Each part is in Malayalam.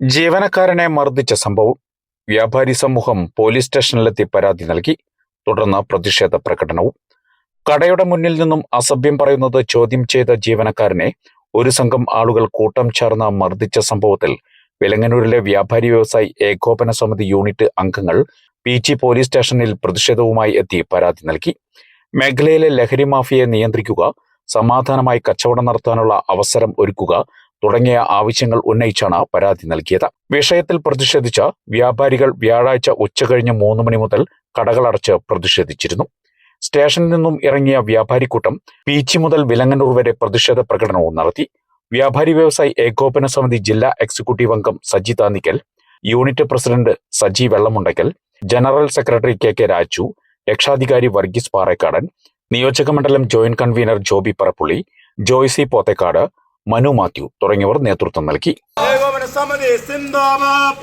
ജീവനക്കാരനെ മർദ്ദിച്ച സംഭവം വ്യാപാരി സമൂഹം പോലീസ് സ്റ്റേഷനിലെത്തി പരാതി നൽകി. തുടർന്ന് പ്രതിഷേധ പ്രകടനവും. കടയുടെ മുന്നിൽ നിന്നും അസഭ്യം പറയുന്നത് ചോദ്യം ചെയ്ത ജീവനക്കാരനെ ഒരു സംഘം ആളുകൾ കൂട്ടം ചേർന്ന് മർദ്ദിച്ച സംഭവത്തിൽ വിലങ്ങനൂരിലെ വ്യാപാരി വ്യവസായി ഏകോപന സമിതി യൂണിറ്റ് അംഗങ്ങൾ പി ജി പോലീസ് സ്റ്റേഷനിൽ പ്രതിഷേധവുമായി എത്തി പരാതി നൽകി. മേഖലയിലെ ലഹരി മാഫിയയെ നിയന്ത്രിക്കുക സമാധാനമായി കച്ചവടം നടത്താനുള്ള അവസരം ഒരുക്കുക തുടങ്ങിയ ആവശ്യങ്ങൾ ഉന്നയിച്ചാണ് പരാതി നൽകിയത്. വിഷയത്തിൽ പ്രതിഷേധിച്ച വ്യാപാരികൾ വ്യാഴാഴ്ച ഉച്ചകഴിഞ്ഞ് മൂന്ന് മണി മുതൽ കടകളടച്ച് പ്രതിഷേധിച്ചിരുന്നു. സ്റ്റേഷനിൽ നിന്നും ഇറങ്ങിയ വ്യാപാരിക്കൂട്ടം പീച്ചി മുതൽ വിലങ്ങന്നൂർ വരെ പ്രതിഷേധ പ്രകടനവും നടത്തി. വ്യാപാരി വ്യവസായി ഏകോപന സമിതി ജില്ലാ എക്സിക്യൂട്ടീവ് അംഗം Saji Thannikkal unit president Saji Vellamundakkal general secretary K K Raju രക്ഷാധികാരി വർഗീസ് പാറേക്കാടൻ നിയോജകമണ്ഡലം ജോയിന്റ് കൺവീനർ ജോബി പറപ്പുള്ളി ജോയ്സി പോത്തേക്കാട് മനു മാത്യു തുടങ്ങിയവർ നേതൃത്വം നൽകി. സിന്ദാബാദ്.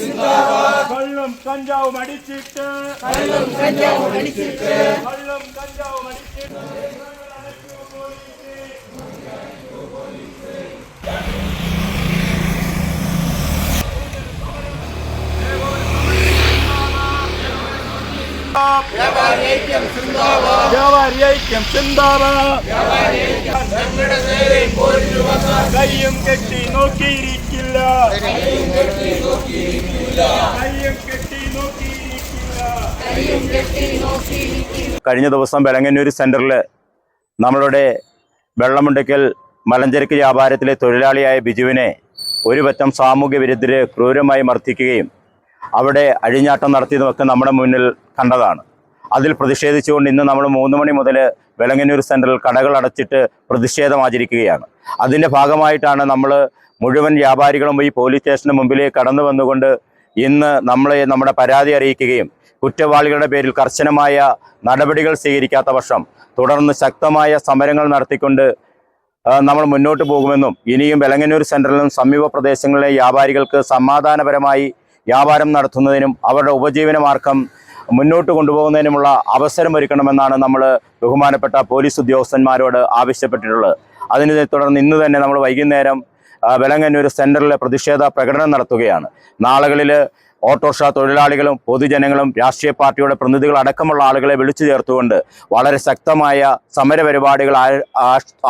സിന്ദാബാദ്. കഞ്ചാവും അടിച്ചിട്ട്. കഞ്ചാവും അടിച്ചിട്ട്. കഞ്ചാവും അടിച്ചിട്ട്. വ്യാപാരി ഐക്യം കയ്യും കെട്ടി നോക്കിയിരിക്കില്ല. കയ്യും കെട്ടി നോക്കിയിരിക്കില്ല. കഴിഞ്ഞ ദിവസം വെളങ്ങന്നൂർ സെന്ററിൽ നമ്മളുടെ വെള്ളമുണ്ടയ്ക്കൽ മലഞ്ചരക്ക് വ്യാപാരത്തിലെ തൊഴിലാളിയായ ബിജുവിനെ ഒരു പറ്റം സാമൂഹ്യ വിരുദ്ധര് ക്രൂരമായി മർദ്ദിക്കുകയും അവിടെ അഴിഞ്ഞാട്ടം നടത്തിയതുമൊക്കെ നമ്മുടെ മുന്നിൽ കണ്ടതാണ്. അതിൽ പ്രതിഷേധിച്ചുകൊണ്ട് ഇന്ന് നമ്മൾ മൂന്ന് മണി മുതൽ വെളങ്ങന്നൂർ സെന്ററിൽ കടകൾ അടച്ചിട്ട് പ്രതിഷേധം ആചരിക്കുകയാണ്. അതിന്റെ ഭാഗമായിട്ടാണ് നമ്മൾ മുഴുവൻ വ്യാപാരികളും ഈ പോലീസ് സ്റ്റേഷന് മുമ്പിലേക്ക് കടന്നു വന്നുകൊണ്ട് ഇന്ന് നമ്മളെ നമ്മുടെ പരാതി അറിയിക്കുകയും കുറ്റവാളികളുടെ പേരിൽ കർശനമായ നടപടികൾ സ്വീകരിക്കാത്ത പക്ഷം തുടർന്ന് ശക്തമായ സമരങ്ങൾ നടത്തിക്കൊണ്ട് നമ്മൾ മുന്നോട്ട് പോകുമെന്നും ഇനിയും വെളങ്ങന്നൂർ സെന്ററിലും സമീപ പ്രദേശങ്ങളിലെ വ്യാപാരികൾക്ക് സമാധാനപരമായി വ്യാപാരം നടത്തുന്നതിനും അവരുടെ ഉപജീവന മാർഗം മുന്നോട്ട് കൊണ്ടുപോകുന്നതിനുമുള്ള അവസരം ഒരുക്കണമെന്നാണ് നമ്മൾ ബഹുമാനപ്പെട്ട പോലീസ് ഉദ്യോഗസ്ഥന്മാരോട് ആവശ്യപ്പെട്ടിട്ടുള്ളത്. അതിനെ തുടർന്ന് ഇന്ന് തന്നെ നമ്മൾ വൈകുന്നേരം വെലങ്ങന്നൂർ സെന്ററിൽ പ്രതിഷേധ പ്രകടനം നടത്തുകയാണ്. നാളുകളിൽ ഓട്ടോറിക്ഷ തൊഴിലാളികളും പൊതുജനങ്ങളും രാഷ്ട്രീയ പാർട്ടിയുടെ പ്രതിനിധികൾ അടക്കമുള്ള ആളുകളെ വിളിച്ചു ചേർത്തുകൊണ്ട് വളരെ ശക്തമായ സമരപരിപാടികൾ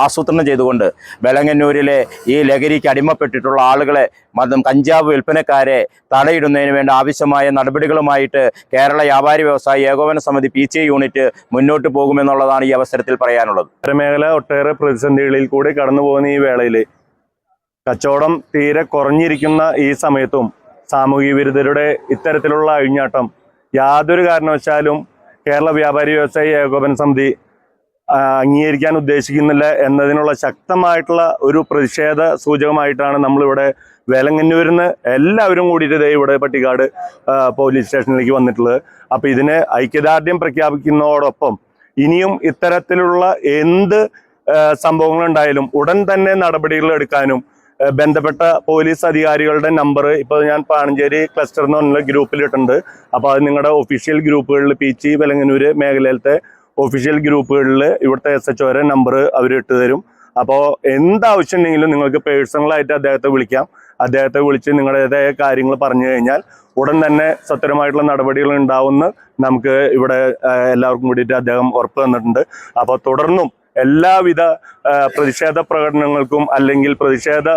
ആസൂത്രണം ചെയ്തുകൊണ്ട് വെളങ്ങന്നൂരിലെ ഈ ലഹരിക്ക് അടിമപ്പെട്ടിട്ടുള്ള ആളുകളെ മതം കഞ്ചാവ് വിൽപ്പനക്കാരെ തടയിടുന്നതിന് വേണ്ട ആവശ്യമായ നടപടികളുമായിട്ട് കേരള വ്യാപാരി വ്യവസായ ഏകോപന സമിതി പി സി യൂണിറ്റ് മുന്നോട്ട് പോകുമെന്നുള്ളതാണ് ഈ അവസരത്തിൽ പറയാനുള്ളത്. മേഖല ഒട്ടേറെ പ്രതിസന്ധികളിൽ കൂടി കടന്നു പോകുന്ന ഈ വേളയിൽ കച്ചവടം തീരെ കുറഞ്ഞിരിക്കുന്ന ഈ സമയത്തും സാമൂഹിക വിരുദ്ധരുടെ ഇത്തരത്തിലുള്ള അഴിഞ്ഞാട്ടം യാതൊരു കാരണവശാലും കേരള വ്യാപാരി വ്യവസായി ഏകോപന സമിതി അംഗീകരിക്കാൻ ഉദ്ദേശിക്കുന്നില്ല എന്നതിനുള്ള ശക്തമായിട്ടുള്ള ഒരു പ്രതിഷേധ സൂചകമായിട്ടാണ് നമ്മളിവിടെ വേലങ്ങന്നൂരിൽ നിന്ന് എല്ലാവരും കൂടിയിട്ട് ദേ ഇവിടെ പട്ടിക്കാട് പോലീസ് സ്റ്റേഷനിലേക്ക് വന്നിട്ടുള്ളത്. അപ്പോൾ ഇതിന് ഐക്യദാർഢ്യം പ്രഖ്യാപിക്കുന്നതോടൊപ്പം ഇനിയും ഇത്തരത്തിലുള്ള എന്ത് സംഭവങ്ങളുണ്ടായാലും ഉടൻ തന്നെ നടപടികൾ എടുക്കാനും ബന്ധപ്പെട്ട പോലീസ് അധികാരികളുടെ നമ്പർ ഇപ്പോൾ ഞാൻ പാണഞ്ചേരി ക്ലസ്റ്റർ എന്ന് പറഞ്ഞ ഗ്രൂപ്പിലിട്ടുണ്ട് അപ്പോൾ അത് നിങ്ങളുടെ ഒഫീഷ്യൽ ഗ്രൂപ്പുകളിൽ പീച്ചി വെലങ്ങനൂര് മേഖലയിലത്തെ ഒഫീഷ്യൽ ഗ്രൂപ്പുകളിൽ ഇവിടുത്തെ എസ് എച്ച് ഒരെ നമ്പർ അവർ ഇട്ട് തരും. അപ്പോൾ എന്താവശ്യം ഉണ്ടെങ്കിലും നിങ്ങൾക്ക് പേഴ്സണലായിട്ട് അദ്ദേഹത്തെ വിളിക്കാം. അദ്ദേഹത്തെ വിളിച്ച് നിങ്ങളുടേതായ കാര്യങ്ങൾ പറഞ്ഞു കഴിഞ്ഞാൽ ഉടൻ തന്നെ സത്വരമായിട്ടുള്ള നടപടികൾ ഉണ്ടാവുമെന്ന് നമുക്ക് ഇവിടെ എല്ലാവർക്കും കൂടിയിട്ട് അദ്ദേഹം ഉറപ്പ് തന്നിട്ടുണ്ട്. അപ്പോൾ തുടർന്നും എല്ലാവിധ പ്രതിഷേധ പ്രകടനങ്ങൾക്കും അല്ലെങ്കിൽ പ്രതിഷേധ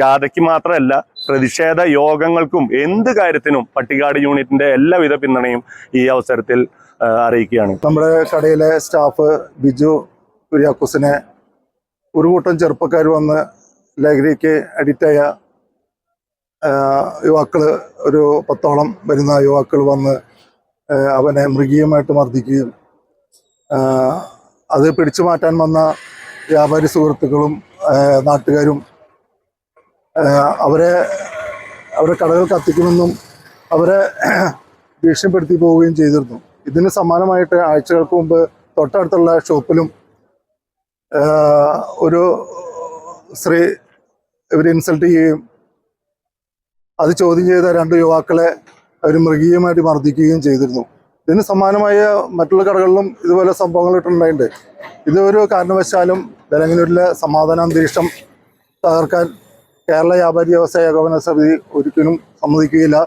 ജാഥയ്ക്ക് മാത്രമല്ല പ്രതിഷേധ യോഗങ്ങൾക്കും എന്ത് കാര്യത്തിനും പട്ടികാട് യൂണിറ്റിന്റെ എല്ലാവിധ പിന്തുണയും ഈ അവസരത്തിൽ അറിയിക്കുകയാണ്. നമ്മുടെ കടയിലെ സ്റ്റാഫ് ബിജു കുര്യാക്കുസിനെ ഒരു കൂട്ടം ചെറുപ്പക്കാർ വന്ന് ലഹരിക്ക് അഡിക്റ്റായ യുവാക്കൾ ഒരു പത്തോളം വരുന്ന യുവാക്കൾ വന്ന് അവനെ മൃഗീയമായിട്ട് മർദ്ദിക്കുകയും അത് പിടിച്ചു മാറ്റാൻ വന്ന വ്യാപാരി സുഹൃത്തുക്കളും നാട്ടുകാരും അവരെ അവരെ കടകൾ കത്തിക്കുമെന്നും അവരെ ഭീഷണിപ്പെടുത്തി പോവുകയും ചെയ്തിരുന്നു. ഇതിന് സമാനമായിട്ട് ആഴ്ചകൾക്ക് മുമ്പ് തൊട്ടടുത്തുള്ള ഷോപ്പിലും ഒരു സ്ത്രീ ഇവർ ഇൻസൾട്ട് ചെയ്യുകയും അത് ചോദ്യം ചെയ്ത രണ്ട് യുവാക്കളെ അവർ മൃഗീയമായിട്ട് മർദ്ദിക്കുകയും ചെയ്തിരുന്നു. ഇതിന് സമാനമായ മറ്റുള്ള കടകളിലും ഇതുപോലെ സംഭവങ്ങൾ ഇട്ടുണ്ടായിട്ടുണ്ട് ഇതൊരു കാരണവശാലും വെലങ്ങന്നൂരിലെ സമാധാന അന്തരീക്ഷം തകർക്കാൻ കേരള വ്യാപാരി വ്യവസായ ഏകോപന സമിതി ഒരിക്കലും സമ്മതിക്കുകയില്ല.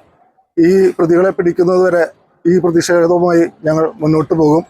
ഈ പ്രതികളെ പിടിക്കുന്നതുവരെ ഈ പ്രതിഷേധവുമായി ഞങ്ങൾ മുന്നോട്ട് പോകും.